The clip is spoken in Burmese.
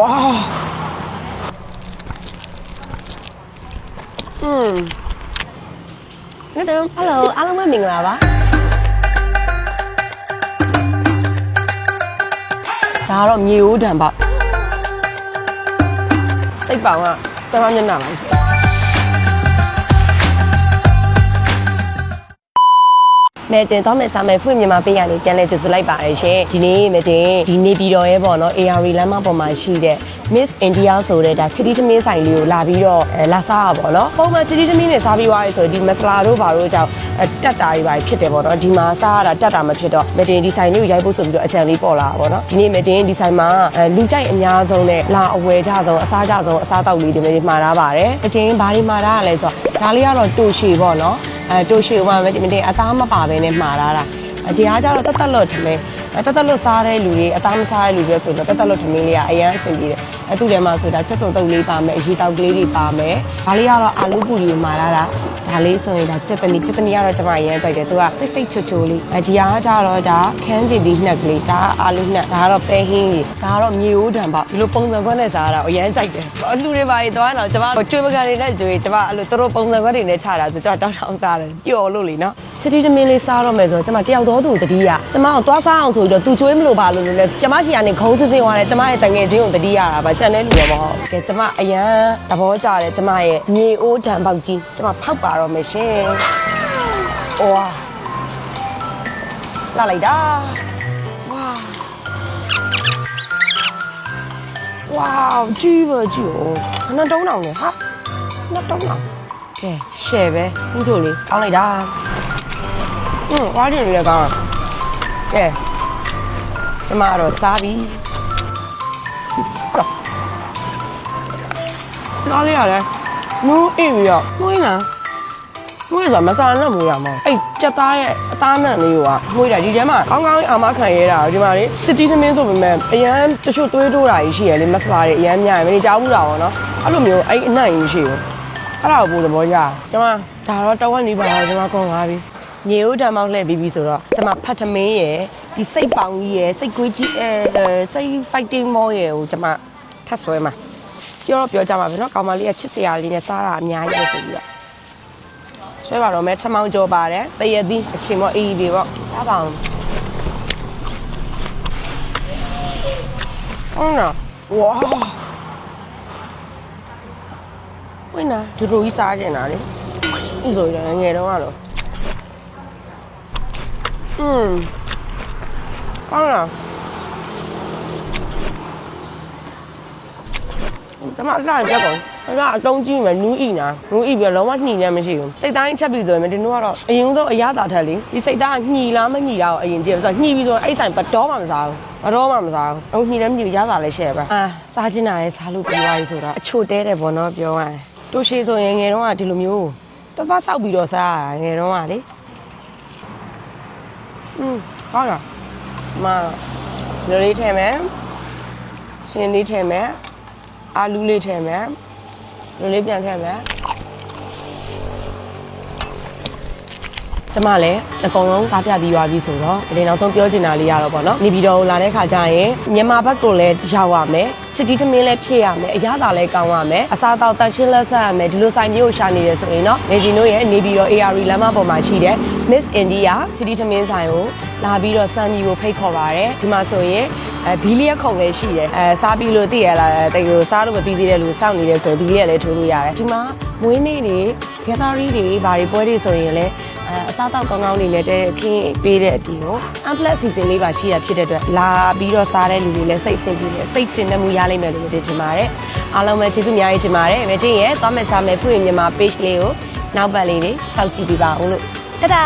ว้าอืมနော်တော့ဟယ်လိုအားလုံးပဲမင်္ဂလာပါဒါကတော့မြေဦးတံပါစိတ်ပောင်ကကျွန်တော်ညနာပါ မဲတင်တော့မဲဆာမဲဖွင့်မြန်မာပေးရနေပြန်လဲကျေးဇူးလိုက်ပါတယ်ရှင်ဒီနေ့မဲတင်ဒီနေပြည်တော်ရဲ့ပေါ့နော် AR လမ်းမပေါ်မှာရှိတဲ့ Miss India ဆိုတဲ့ဒါချီတီသမင်းဆိုင်လေးကိုလာပြီးတော့အဲလာစားရပါတော့ပုံမှန်ချီတီသမင်းနဲ့စားပြီးသွားရဆိုဒီမစလာတို့ဘာတို့ကြောင့်အဲတက်တာကြီးပါဖြစ်တယ်ပေါ့နော်ဒီမှာစားရတာတက်တာမဖြစ်တော့မဲတင်ဒီဆိုင်လေးကိုရိုက်ဖို့ဆိုပြီးတော့အကြံလေးပေါ်လာတာပေါ့နော်ဒီနေ့မဲတင်ဒီဆိုင်မှာအဲလူကြိုက်အများဆုံးနဲ့လာအဝယ်ကြဆုံးအစားကြဆုံးအစားတောက်လေးတွေမဲတင်မှာထားပါတယ်အတင်ဘာတွေမှာထားရလဲဆိုတော့ဒါလေးကတော့တူရှည်ပေါ့နော် အဲတူရှည်ကမဲတင်မဲတင်အသားမပါဘဲနဲ့မှာထားတာတရားကြတော့တက်တက်လွတ်ထမင်းအဲတက်တက်လွတ်စားတဲ့လူတွေအသားမစားတဲ့လူတွေဆိုတော့တက်တက်လွတ်ထမင်းလေးကအရန်အဆင်ပြေတယ်အဲသူ့ထဲမှာဆိုတာချက်တုံတုံလေးပါမယ်အရေးတောက်ကလေးတွေပါမယ်ဒါလေးကတော့အာလူပူရီကိုမှာထားတာ ဒါလေးဆိုရင်ဒါချက်တနီချက်တနီကတော့ကျွန်မအရန်ကြိုက်တယ်သူကစိတ်စိတ်ချိုချိုလေးအဲဒီဟာကကြတော့ဒါခန်းတီဒီနှက်ကလေးဒါကအာလူနှက်ဒါကတော့ပဲဟင်းလေးဒါကတော့မြေဦးတံပေါ့ဒီလိုပုံစံခွက်နဲ့စားတာအရန်ကြိုက်တယ်အလူတွေပါရင်တော့တော့ကျွန်မကျွေးပကံတွေနဲ့ကျွေးကျွန်မအဲ့လိုသူတို့ပုံစံခွက်တွေနဲ့ခြာတာဆိုကျွန်မတောက်တောက်စားတယ်ပျော်လို့လေနော်ချတီတမင်းလေးစားတော့မယ်ဆိုတော့ကျွန်မတယောက်တော်သူတတိယကျွန်မကိုသွားစားအောင်ဆိုပြီးတော့သူကျွေးမလို့ပါလို့လို့လဲကျွန်မရှိရနေခုံးစစ်စစ်သွားတယ်ကျွန်မရဲ့တငယ်ချင်းကိုတတိယတာပါကြံတဲ့လူတော့မဟုတ်ကဲကျွန်မအရန်သဘောကျတယ်ကျွန်မရဲ့မြေအိုးတံပေါက်ကြီးကျွန်မဖောက်ပါတေမယ်ရှင်ဝါလာလိုက်တာဝါဝါကြီးပါကြီး哦နှစ်တုံးတောင်နဲ့ဟာနှစ်တုံးတောင်ကဲရှယ်ပဲဥချိုလေးကောင်းလိုက်တာอืมဝါးတင်လေးလည်းကောင်းကဲကျမကတော့စားပြီနားလေးရတယ်မူးအိပ်ပြီးတော့မွေးလား မွေးဆိုမစားနဲ့မွေးရမှာအဲ့ကြက်သားရဲ့အသားနံ့လေးကမွေးတာဒီထဲမှာကောင်းကောင်းအာမခံရတာဒီမှာလေစစ်တီသမင်းဆိုပေမဲ့အရန်တချို့သွေးတိုးတာကြီးရှိရလေမစလာတွေအရန်များရမနေကြောက်ဘူးတာပေါ့နော်အဲ့လိုမျိုးအဲ့အနံ့ကြီးရှိဘူးအဲ့ဒါကိုပို့သဘောကျကျွန်မဒါတော့တဝက်နေပါတော့ကျွန်မကုန်သွားပြီညေဦးတံမောက်လှည့်ပြီးပြီဆိုတော့ကျွန်မဖတ်ထမင်းရယ်ဒီစိတ်ပေါင်ကြီးရယ်စိတ်ကွေးကြီးအဲစိတ် fighting more ရယ်ကိုကျွန်မထပ်ဆွဲမှာ ပြောတော့ပြောကြပါပဲเนาะကောင်မလေးကချစ်စရာလေးနဲ့စားတာအများကြီးပဲဆိုပြီးတော့ ဆွဲပါတော့မဲချက်မောင်းကြောပါတယ်တရသီးအချိန်မောအေးအေးတွေပေါ့စားပါအောင်ဟုတ်နော်ဝါဝင်းနာဒီလိုကြီးစားကြတာလေဥဆိုရငယ်တော့ကတော့อืมဟုတ်လားကျွန်မအလှပြ က်ကုန်အဲ့ဒါအတုံးကြီးမယ်နူးဤနာနူးဤပြီးတော့လုံးဝညှိနေမရှိဘူးစိတ်သားကြီးချက်ပြီးဆိုရင်ဒီနူးကတော့အရင်ဆုံးအရသာထက်လေဒီစိတ်သားကညှိလားမညှိလားကိုအရင်ကြည့်ဆိုတော့ညှိပြီးဆိုရင်အဲ့ဆိုင်ဘတော်မှမစားဘူးဘတော်မှမစားဘူးအခုညှိလည်းမညှိဘူးရသာလည်းရှယ်ပဲအာစားချင်တာလည်းစားလို့ပြီးသွားပြီဆိုတော့အချိုတဲတယ်ပေါ့နော်ပြောရရင်တို့ရှိဆိုရင်ငယ်တော့ကဒီလိုမျိုးတပတ်ဆောက်ပြီးတော့စားရတာငယ်တော့ကလေอืมဟုတ်လားမလိုလေးထဲမယ်ရှင်လေးထဲမယ်အာလူးလေးထည့်မယ် လူလေးပြန်ထည့်မယ်ကျမလည်းအကုန်လုံးစားပြပြီးသွားပြီဆိုတော့ဒီနောက်ဆုံးပြောချင်တာလေးရတော့ပေါ့နော်နေပြည်တော်ကိုလာတဲ့ခါကျရင်မြန်မာဘက်ကိုလည်းရောက်ရမယ်ချစ်တီသမင်းလည်းဖြစ်ရမယ်အရသာလည်းကောင်းရမယ်အစားအသောက်တန်ရှင်းလက်ဆက်ရမယ်ဒီလိုဆိုင်မျိုးကိုရှာနေတယ်ဆိုရင်တော့နေပြည်တော်ရဲ့နေပြည်တော် AR လမ်းမပေါ်မှာရှိတဲ့ Miss India ချစ်တီသမင်းဆိုင်ကိုလာပြီးတော့စမ်းပြီးကိုဖိတ်ခေါ်ပါတယ်ဒီမှာဆိုရင် အဲဘီလီယက်ခုံလည်းရှိတယ်အဲစားပြီးလို့သိရလားတိတ်ကိုစားလို့မပြီးသေးတဲ့လူစောင့်နေတယ်ဆိုရင်ဘီလီယက်လည်းထိုးလို့ရတယ်ဒီမှာမွေးနေ့တွေဂက်သရီတွေဘာတွေပွဲတွေဆိုရင်လည်းအဲအစားတော့ကောင်းကောင်းလေးနဲ့တဲ့ခင်းပေးတဲ့အပြင်ကို unplugged season လေးပါရှိရဖြစ်တဲ့အတွက်လာပြီးတော့စားတဲ့လူတွေလည်းစိတ်ဆင်ပြေတယ်စိတ်ကျင်တဲ့မှုရလိမ့်မယ်လို့ထင်ပါတယ်အားလုံးပဲကျေးဇူးအများကြီးတင်ပါတယ်မချင်းရဲ့သွားမယ်စားမယ်ဖွင့်မြန်မာ page လေးကိုနောက်ပတ်လေးတွေစောင့်ကြည့်ပေးပါဦးလို့တဒါ